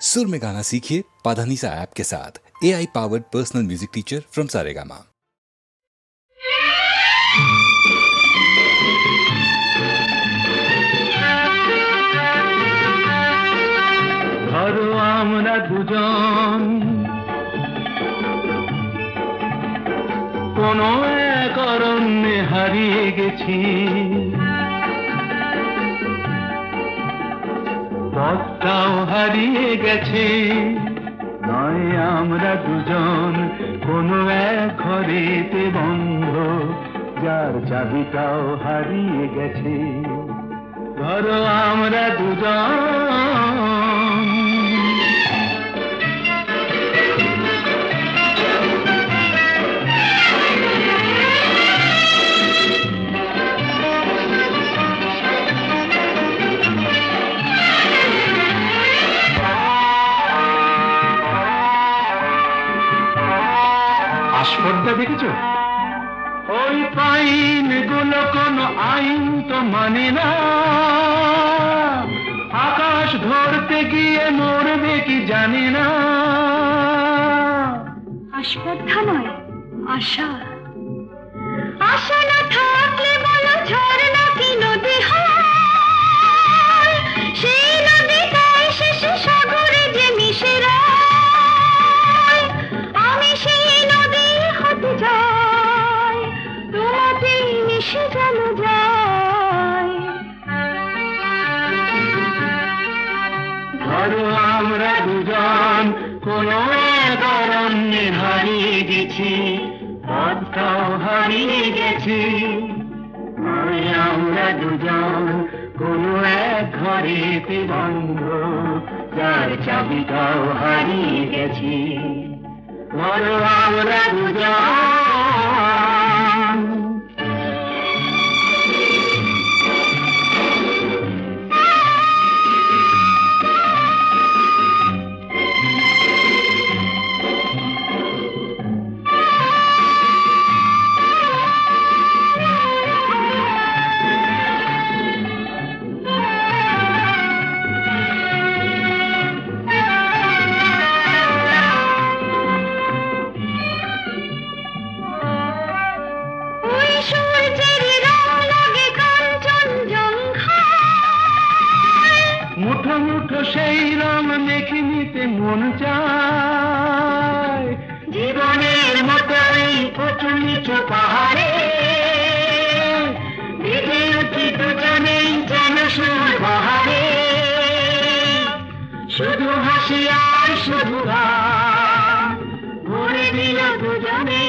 सुर में गाना सीखिए पाधानीसा ऐप के साथ A I powered personal music teacher from Saregama ধরো আমরা দুজন কোন এক অরণ্যে হারিয়ে গেছি পথটাও হারিয়ে গেছে। নয় আমরা দুজন, কোন এক ঘরেতে বন্ধ, যার চাবিটাও হারিয়ে গেছে। ধরো আমরা দুজন আস্পর্ধা দেখেছ? ওই পাইনগুলো কোন আইন তো মানে না। আকাশ ধরতে গিয়ে মরবে কি জানে না। আশা। আশা না থাকলে বলো ঝর্ণা যেন যাই ধরো আমরা দুজন, কোন এক অরণ্যে হারিয়ে গেছি, পথটাও হারিয়ে গেছি। আমরা দুজন, কোন এক ঘরেতে বন্ধ যার চাবিটাও হারিয়ে গেছি। আমরা দুজন মুঠো মুঠো সেই রং মেখে নিতে মন চায়। জীবনের মতো এই নিচু পাহাড়ে শুধু হাসি আর শুধু ভরে দিল দুজনে